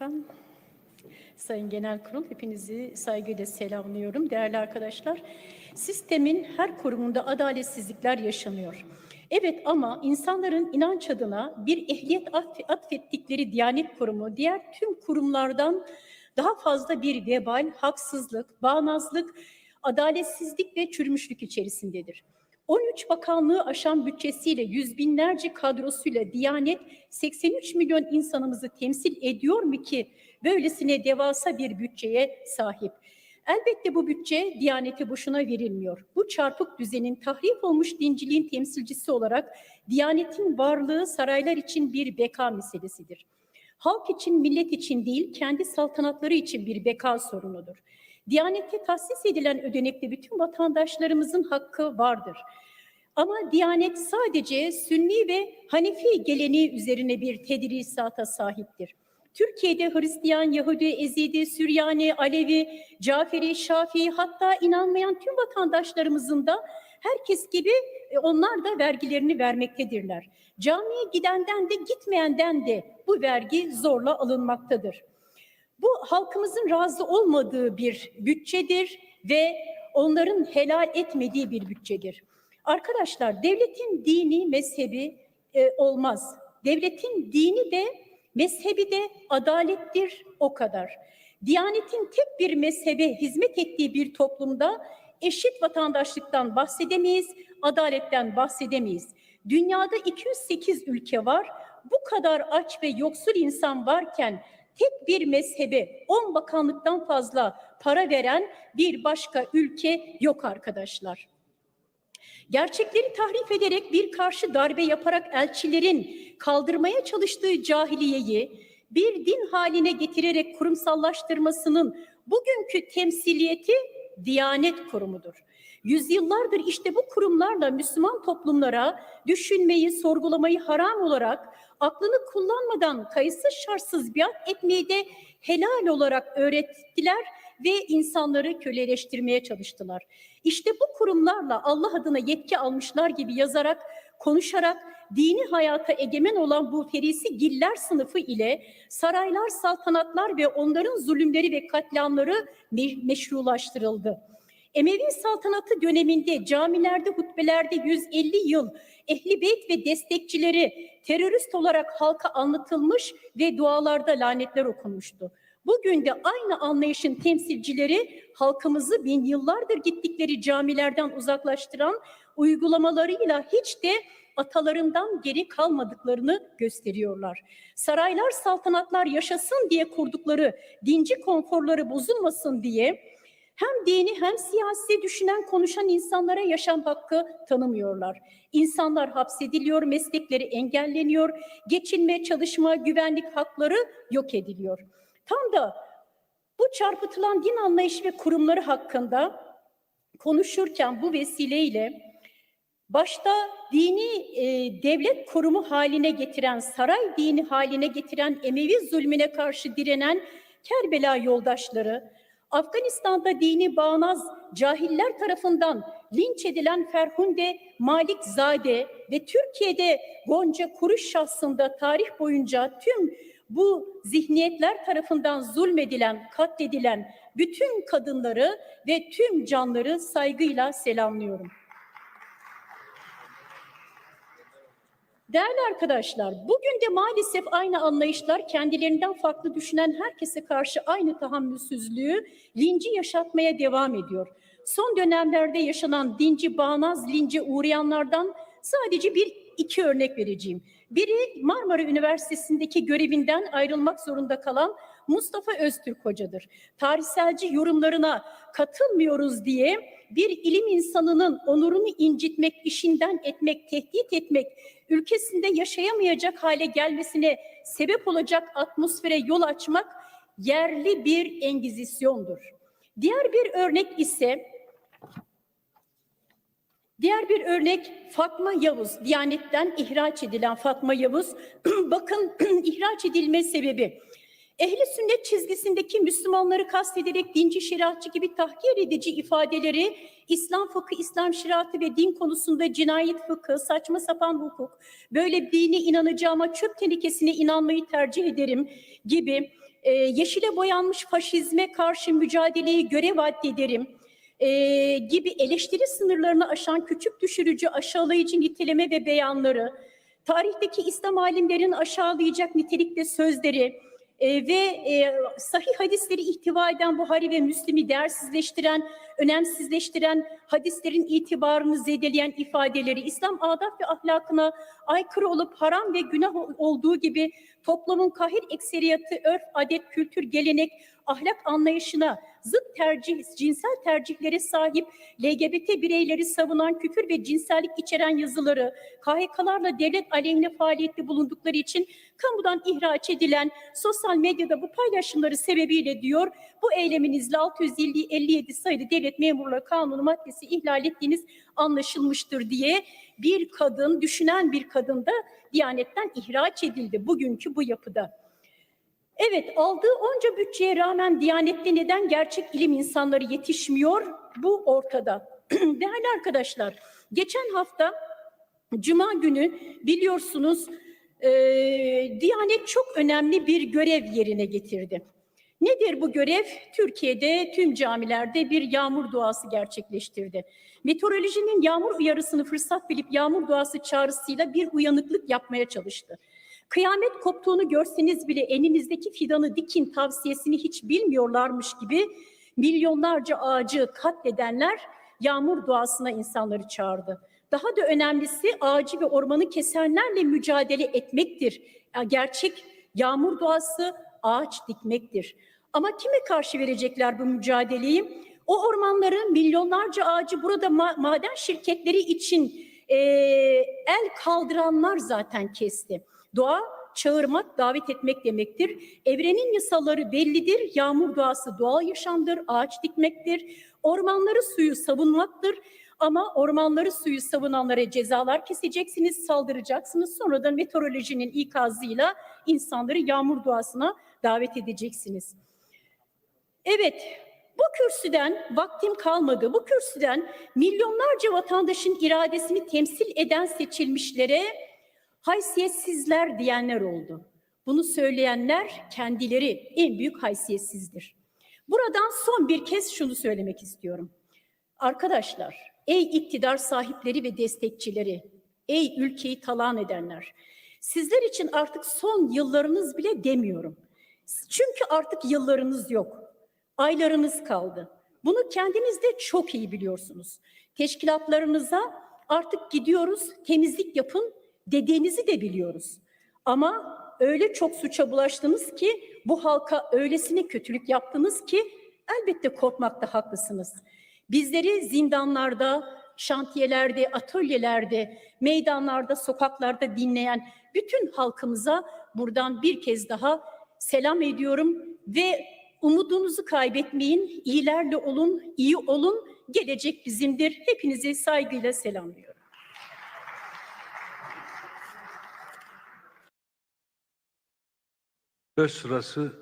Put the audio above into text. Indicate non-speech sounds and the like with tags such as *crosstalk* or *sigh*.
Başkan, Sayın Genel Kurul, hepinizi saygıyla selamlıyorum. Değerli arkadaşlar, sistemin her kurumunda adaletsizlikler yaşanıyor. Evet ama insanların inanç adına bir ehliyet atf- atfettikleri Diyanet Kurumu diğer tüm kurumlardan daha fazla bir vebal, haksızlık, bağnazlık, adaletsizlik ve çürümüşlük içerisindedir. 13 bakanlığı aşan bütçesiyle yüz binlerce kadrosuyla Diyanet 83 milyon insanımızı temsil ediyor mu ki böylesine devasa bir bütçeye sahip? Elbette bu bütçe Diyanete boşuna verilmiyor. Bu çarpık düzenin tahrip olmuş dinciliğin temsilcisi olarak Diyanetin varlığı saraylar için bir beka meselesidir. Halk için, millet için değil, kendi saltanatları için bir beka sorunudur. Diyanete tahsis edilen ödenekte bütün vatandaşlarımızın hakkı vardır. Ama Diyanet sadece Sünni ve Hanefi geleneği üzerine bir tedrisata sahiptir. Türkiye'de Hristiyan, Yahudi, Ezidi, Süryani, Alevi, Caferi, Şafii hatta inanmayan tüm vatandaşlarımızın da herkes gibi e, onlar da vergilerini vermektedirler. Camiye gidenden de gitmeyenden de bu vergi zorla alınmaktadır. Bu halkımızın razı olmadığı bir bütçedir ve onların helal etmediği bir bütçedir. Arkadaşlar devletin dini mezhebi e, olmaz. Devletin dini de mezhebi de adalettir o kadar. Diyanetin tek bir mezhebe hizmet ettiği bir toplumda eşit vatandaşlıktan bahsedemeyiz, adaletten bahsedemeyiz. Dünyada 208 ülke var. Bu kadar aç ve yoksul insan varken tek bir mezhebe 10 bakanlıktan fazla para veren bir başka ülke yok arkadaşlar. Gerçekleri tahrif ederek bir karşı darbe yaparak elçilerin kaldırmaya çalıştığı cahiliyeyi bir din haline getirerek kurumsallaştırmasının bugünkü temsiliyeti Diyanet Kurumu'dur. Yüzyıllardır işte bu kurumlarla Müslüman toplumlara düşünmeyi, sorgulamayı haram olarak aklını kullanmadan kayıtsız şartsız biat etmeyi de helal olarak öğrettiler ve insanları köleleştirmeye çalıştılar. İşte bu kurumlarla Allah adına yetki almışlar gibi yazarak, konuşarak dini hayata egemen olan bu ferisi giller sınıfı ile saraylar, saltanatlar ve onların zulümleri ve katliamları me- meşrulaştırıldı. Emevi saltanatı döneminde camilerde, hutbelerde 150 yıl Ehli Beyt ve destekçileri terörist olarak halka anlatılmış ve dualarda lanetler okunmuştu. Bugün de aynı anlayışın temsilcileri halkımızı bin yıllardır gittikleri camilerden uzaklaştıran uygulamalarıyla hiç de atalarından geri kalmadıklarını gösteriyorlar. Saraylar, saltanatlar yaşasın diye kurdukları dinci konforları bozulmasın diye hem dini hem siyasi düşünen konuşan insanlara yaşam hakkı tanımıyorlar. İnsanlar hapsediliyor, meslekleri engelleniyor, geçinme, çalışma, güvenlik hakları yok ediliyor. Tam da bu çarpıtılan din anlayışı ve kurumları hakkında konuşurken bu vesileyle başta dini e, devlet kurumu haline getiren, saray dini haline getiren Emevi zulmüne karşı direnen Kerbela yoldaşları, Afganistan'da dini bağnaz cahiller tarafından linç edilen Ferhunde Malikzade ve Türkiye'de Gonca Kuruş şahsında tarih boyunca tüm bu zihniyetler tarafından zulmedilen, katledilen bütün kadınları ve tüm canları saygıyla selamlıyorum. Değerli arkadaşlar, bugün de maalesef aynı anlayışlar kendilerinden farklı düşünen herkese karşı aynı tahammülsüzlüğü, linci yaşatmaya devam ediyor. Son dönemlerde yaşanan dinci, bağnaz lince uğrayanlardan sadece bir iki örnek vereceğim. Biri Marmara Üniversitesi'ndeki görevinden ayrılmak zorunda kalan Mustafa Öztürk hocadır. Tarihselci yorumlarına katılmıyoruz diye bir ilim insanının onurunu incitmek, işinden etmek, tehdit etmek, ülkesinde yaşayamayacak hale gelmesine sebep olacak atmosfere yol açmak yerli bir engizisyondur. Diğer bir örnek ise Diğer bir örnek Fatma Yavuz, Diyanet'ten ihraç edilen Fatma Yavuz. *clears throat* Bakın *clears throat* ihraç edilme sebebi. Ehli sünnet çizgisindeki Müslümanları kastederek dinci şeriatçı gibi tahkir edici ifadeleri İslam fıkı, İslam şeriatı ve din konusunda cinayet fıkı, saçma sapan hukuk, böyle dine inanacağıma çöp tenekesine inanmayı tercih ederim gibi e, yeşile boyanmış faşizme karşı mücadeleyi görev addederim e, gibi eleştiri sınırlarını aşan küçük düşürücü, aşağılayıcı niteleme ve beyanları, tarihteki İslam alimlerin aşağılayacak nitelikte sözleri e, ve e, sahih hadisleri ihtiva eden Buhari ve Müslim'i değersizleştiren, önemsizleştiren, hadislerin itibarını zedeleyen ifadeleri İslam adat ve ahlakına aykırı olup haram ve günah olduğu gibi toplumun kahir ekseriyatı, örf, adet, kültür, gelenek, ahlak anlayışına zıt tercih, cinsel tercihlere sahip LGBT bireyleri savunan küfür ve cinsellik içeren yazıları, KHK'larla devlet aleyhine faaliyette bulundukları için kamudan ihraç edilen sosyal medyada bu paylaşımları sebebiyle diyor, bu eyleminizle 657 sayılı devlet memurları kanunu maddesi ihlal ettiğiniz anlaşılmıştır diye bir kadın, düşünen bir kadın da Diyanet'ten ihraç edildi bugünkü bu yapıda. Evet, aldığı onca bütçeye rağmen Diyanet'te neden gerçek ilim insanları yetişmiyor? Bu ortada. *clears throat* Değerli arkadaşlar, geçen hafta Cuma günü biliyorsunuz e, Diyanet çok önemli bir görev yerine getirdi. Nedir bu görev? Türkiye'de tüm camilerde bir yağmur duası gerçekleştirdi. Meteorolojinin yağmur uyarısını fırsat bilip yağmur duası çağrısıyla bir uyanıklık yapmaya çalıştı. Kıyamet koptuğunu görseniz bile elinizdeki fidanı dikin tavsiyesini hiç bilmiyorlarmış gibi milyonlarca ağacı katledenler yağmur duasına insanları çağırdı. Daha da önemlisi ağacı ve ormanı kesenlerle mücadele etmektir. Gerçek yağmur duası ağaç dikmektir. Ama kime karşı verecekler bu mücadeleyi? O ormanları milyonlarca ağacı burada ma- maden şirketleri için e, el kaldıranlar zaten kesti. Doğa çağırmak, davet etmek demektir. Evrenin yasaları bellidir. Yağmur duası doğal yaşamdır, ağaç dikmektir. Ormanları suyu savunmaktır. Ama ormanları suyu savunanlara cezalar keseceksiniz, saldıracaksınız. Sonra da meteorolojinin ikazıyla insanları yağmur duasına davet edeceksiniz. Evet, bu kürsüden vaktim kalmadı. Bu kürsüden milyonlarca vatandaşın iradesini temsil eden seçilmişlere haysiyetsizler diyenler oldu. Bunu söyleyenler kendileri en büyük haysiyetsizdir. Buradan son bir kez şunu söylemek istiyorum. Arkadaşlar, ey iktidar sahipleri ve destekçileri, ey ülkeyi talan edenler, sizler için artık son yıllarınız bile demiyorum. Çünkü artık yıllarınız yok, aylarınız kaldı. Bunu kendiniz de çok iyi biliyorsunuz. Teşkilatlarınıza artık gidiyoruz, temizlik yapın dediğinizi de biliyoruz. Ama öyle çok suça bulaştınız ki bu halka öylesine kötülük yaptınız ki elbette korkmakta haklısınız. Bizleri zindanlarda, şantiyelerde, atölyelerde, meydanlarda, sokaklarda dinleyen bütün halkımıza buradan bir kez daha selam ediyorum ve umudunuzu kaybetmeyin, iyilerle olun, iyi olun, gelecek bizimdir. Hepinizi saygıyla selamlıyorum. Söz sırası